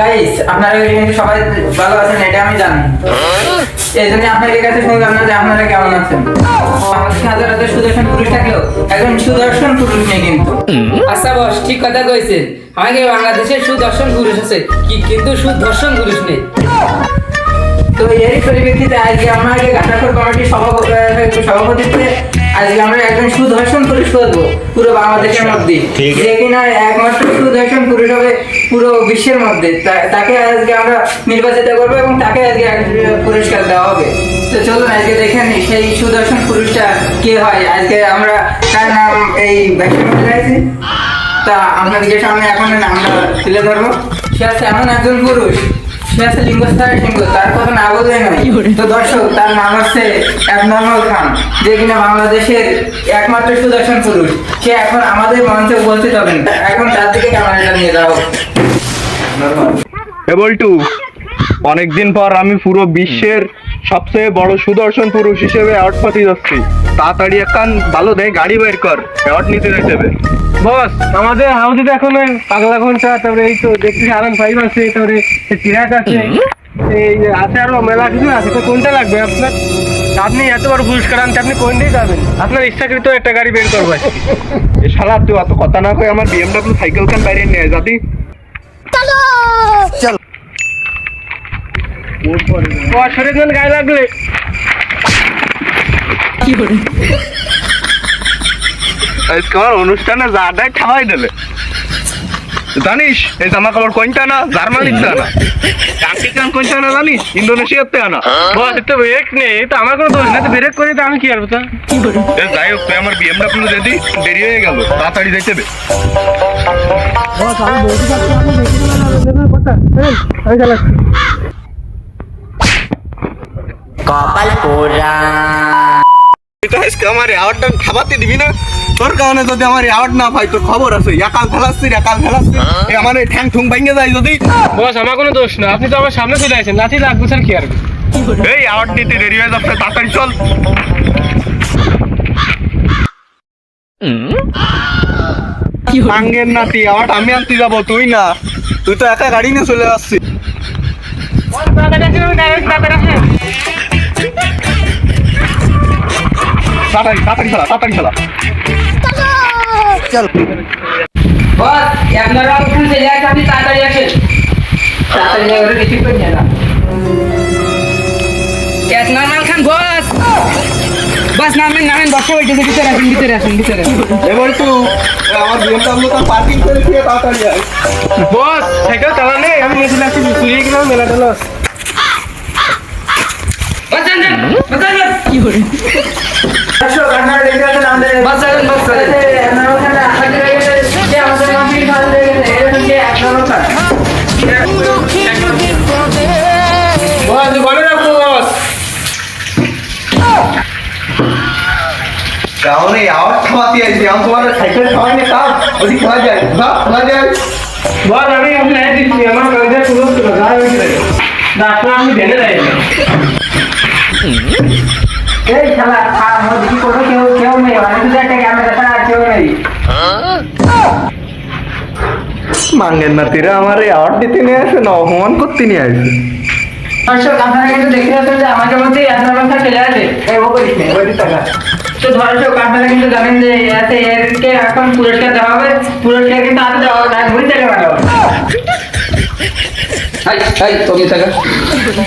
Guys আপনারা কিন্তু সবাই ভালো আছেন? এটা আমি জানি। এই জন্য আপনাদের কাছে শুনলাম না যে আপনারা কেমন আছেন। বাংলাদেশে হাজার হাজার সুদর্শন পুরুষ থাকলেও একজন সুদর্শন পুরুষ নেই কিন্তু। আচ্ছা বস ঠিক কথা কইছেন। আমাকে বাংলাদেশে সুদর্শন পুরুষ আছে? কি কিন্তু সুদর্শন পুরুষ নেই। তো এরই পরিপ্রেক্ষিতে আজকে আমাকে গাঁটাখোর কমিটির সভাপতি সভাপতিত্বে আজকে আমরা একজন সুদর্শন পুরুষ করব পুরো বাংলাদেশের মধ্যে। যে কিনা একমাত্র সুদর্শন পুরুষ হবে পুরো বিশ্বের মধ্যে। তাকে আজকে আমরা নির্বাচিত করব এবং তাকে আজকে পুরস্কার দেওয়া হবে। তো চলুন আজকে দেখেন সেই সুদর্শন পুরুষটা কে হয়। আজকে আমরা তার নাম এই ব্যাখ্যা আছি তা আপনাদের সামনে এখন নামটা তুলে ধরবো। সে আছে এমন একজন পুরুষ আছে তার কথা না বললে নয় তো দর্শক তার নাম হচ্ছে অ্যাবনর্মাল খান যে কিনা বাংলাদেশের একমাত্র সুদর্শন পুরুষ। সে এখন আমাদের মঞ্চে উপস্থিত হবেন। এখন তার দিকে ক্যামেরাটা নিয়ে যাও। এ বল্টু অনেকদিন পর আমি পুরো বিশ্বের সবচেয়ে বড় সুদর্শন পুরুষ হিসেবে অ্যাওয়ার্ড পাতি যাচ্ছি তাড়াতাড়ি একখান ভালো দেয় গাড়ি বের কর। অ্যাওয়ার্ড নিতে হবে। বস আমাদের হাউসে তো এখন পাগলা ঘণ্টা তারপরে এই তো দেখছি আরাম ফাইভ আছে তারপরে চিরাক আছে। এই আছে আরও মেলা কিছু আছে তো কোনটা লাগবে আপনার? আপনি এত বড় পুরস্কার আনতে আপনি কোনটাই যাবেন? আপনার ইচ্ছাকৃত একটা গাড়ি বের করব এ শালা তুই অত কথা না কই আমার বিএমডব্লিউ সাইকেল খান বাইরে নিয়ে আয়, যাতি বছরের জন্য গায়ে লাগলে। আজকে আমার অনুষ্ঠানে যা দেয় খাওয়াই দেবে জানিস এই জামা কাপড় কোনটা না জার্মানির টা না আফ্রিকান কোনটা না জানিস? ইন্দোনেশিয়ার তে না বস তো ব্রেক নেই তো আমার কোনো দোষ না তো ব্রেক করে তো আমি কি তা এ যাই হোক তুই আমার বিএমডব্লিউ দিদি দেরি হয়ে গেল। তাড়াতাড়ি যাইতে হবে আমি আজকে আমার অ্যাওয়ার্ডটা খাবাতে দিবি না। তোর কারণে যদি আমার অ্যাওয়ার্ড না পাই তোর খবর আছে। একাল ফেলাচ্ছি একাল ফেলাচ্ছি। আমার এই ঠ্যাং ঠুং ভেঙে যায় যদি। বস আমার কোনো দোষ না। আপনি তো আমার সামনে চলে আসেন। লাঠি লাগবে স্যার কি আর? এই অ্যাওয়ার্ড নিতে দেরি হয়ে যাচ্ছে তাড়াতাড়ি চল। আঙ্গের নাতি অ্যাওয়ার্ড আমি আনতে যাব তুই না। তুই তো একা গাড়ি নিয়ে চলে আসছিস। তাড়াতাড়ি তাড়াতাড়ি খেলা তাড়াতাড়ি খেলা। বস আপনারা ওখানে চলে আসেন আপনি তাড়াতাড়ি আসেন তাড়াতাড়ি নিয়ে ওরা রিসিভ করে নিয়ে যাও। এক নর্মাল খান বস। বস নামেন নামেন বসে ওইটাতে ভিতরে আসেন ভিতরে আসেন ভিতরে এবার তুই আমার বিএমডব্লিউ তো পার্কিং করে দিয়ে তাড়াতাড়ি আয়। বস সাইকেল চালা নেই আমি নিয়ে চলে আসছি চুরিয়ে গেলাম মেলা টেলা বস যান যান বস যান যান। দর্শক আপনারা দেখতে পাচ্ছেন আমাদের বস যান বস যান অ্যাবনর্মাল খান আমাদের হয়ে গেছে যে আমাদের মন্ত্রী ভালো হয়ে গেছে এটা হচ্ছে অ্যাবনর্মাল খান বস বলো না বস কারণ এই আওয়াজ খাওয়াতে আইছি আমি তোমার সাইকেল খাওয়াই না কাজ ওদি খাওয়া যায় না খাওয়া যায় বস আমি আপনার দিচ্ছি আমার কাগজে পুরো ছিল যা হয়েছে ডাক্তার আমি জেনে যাই এই শালা খা আমার দিকে কোনো কেউ কেউ নেই মানে শুধু একটা ক্যামেরা ছাড়া আর কেউ নেই মাঙ্গের নাতিরা আমার এই আওয়াজ দিতে নিয়ে আসে না অপমান করতে নিয়ে আসে। দর্শক আপনারা কিন্তু দেখতে পাচ্ছেন যে আমাদের মধ্যে অ্যাবনর্মাল খান চলে আসে এই করিস না ওই টাকা। তো দর্শক আপনারা কিন্তু জানেন যে এতে এরকে এখন পুরস্কার দেওয়া হবে। পুরস্কার কিন্তু হাতে দেওয়া হবে তুমি থাকা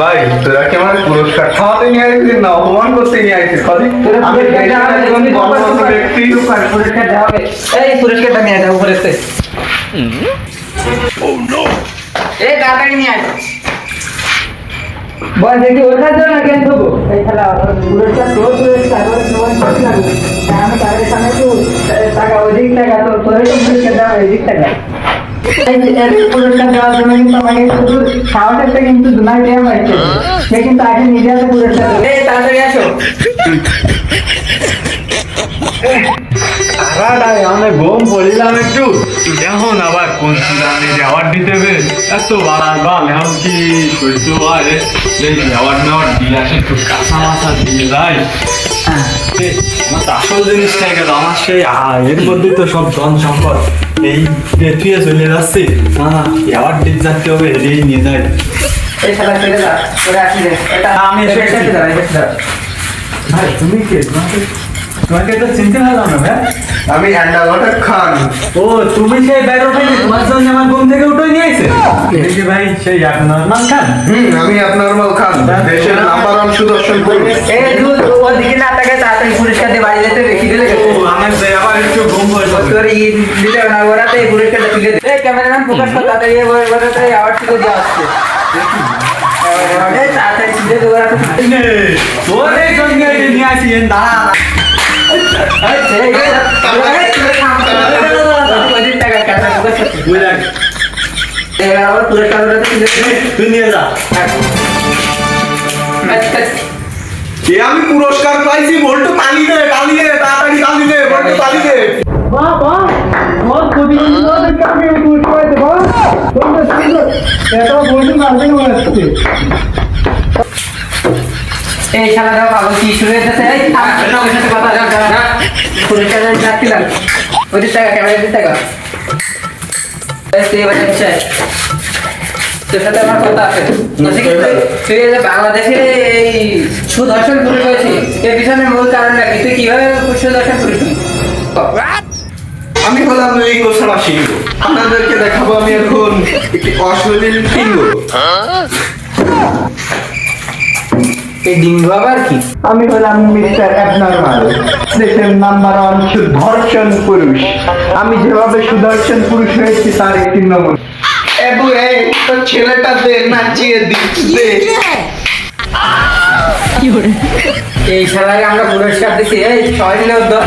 ভাই তোরা কি আমার পুরস্কার খাওয়াতে নিয়ে আসছিস না অপমান করতে নিয়ে আসছিস খালি আমি পুরস্কার দেওয়া হবে, এই পুরস্কারটা নিয়ে যাও উপরে থেকে। এই তাড়াতাড়ি নিয়ে আয়। বল দেখি ওর কাছে না কেন দেবো এই খেলা পুরস্কার তোর পুরস্কার ওর তোমার কাছে লাগবে তা আমি তাদের সামনে আহ, টাকা ওদিক টাকা তো তোর তো পুরস্কার দেওয়া হবে টাকা এই যে এর পুরস্কার দেওয়ার জন্য কিন্তু আমাকে শুধু সাহস কিন্তু দুনাই দেওয়া হয়েছে। সে কিন্তু আগে নিজে হাতে পুরস্কার তাড়াতাড়ি আসো। টাকাটাই আমি ঘুম পড়িলাম একটু। এখন আবার কোন সিলানে যাওয়ার দিতে হবে? এত বাড়ার বাল এখন কি কইতো আরে দেখি আবার নেওয়ার দিয়ে আসে একটু কাঁচা মাথা দিয়ে। যায় আসল জিনিসটা গেল আমার সেই এর মধ্যে তো সব ধন সম্পদ। এই যে চলে যাচ্ছে হ্যাঁ এবার ডিপ যাতে হবে এই নিয়ে যায় এই শালা ছেড়ে যা ওরে আসি রে। এটা আমি তুমি কে? তোমাকে তোমাকে তো চিনতে পারলাম না ভাই আমি খান। ও তুমি সেই বাইরে উঠে তোমার জন্য আমার ঘুম থেকে উঠে নিয়ে এসে এই যে ভাই সেই আপনার খান। হুম আমি আপনার মাল খান। দেশের নাম্বার ওয়ান সুদর্শন পুরুষ। এই দুধ ওদিকে না তাকে তাড়াতাড়ি পুরস্কার দিয়ে বাড়ি যেতে রেখে দিলে ও আমার আবার একটু ঘুম হয়ে যাবে। তোর ই দিলে না ওরাতে এই পুরস্কারটা তুলে দে ক্যামেরাম্যান ফোকাস কর তাড়াতাড়ি ওরা- ওরাতে আওয়াজ তুলে হচ্ছে এই তাড়াতাড়ি তুলে দে ওরাতে তোর এই এটা নিয়ে আসি দাঁড়া। এই, এই, এই, এই, তুলে এবার আবার পুরস্কার ওরাতে তুলে দে তুই নিয়ে যা আচ্ছা, আচ্ছা। এ আমি পুরস্কার পাইছি বলটু তালি দে তালি দে তাড়াতাড়ি তালি দে বলটু তালি দে এই পাগল কি শুরু হয়েছে? এই থাম, সাথে কথা না না পুরস্কার রাখছিলাম পঁচিশ টাকা ক্যামেরা দিতে টাকা এই তুই এবার হচ্ছে তোর সাথে আমার কথা আছে। তুই- তুই এই যে বাংলাদেশে এই সুদর্শন পুরুষ হয়েছি এর পিছনে মূল কারণটা কি? তুই কীভাবে সুদর্শন আমি হলাম এই সিংহ আপনাদেরকে দেখাবো আমি এখন একটি অশ্লীল সিংহ এই ডিঙ্গু আবার কি আমি হলাম মিস্টার অ্যাবনর্মাল দেশের নাম্বার ওয়ান সুদর্শন পুরুষ আমি যেভাবে সুদর্শন পুরুষ হয়েছি তার একটি নমুনা এবু এই তোর ছেলেটা দে নাচিয়ে দিচ্ছে এই শালাকে আমরা পুরস্কার দিচ্ছি এই ছয় দশ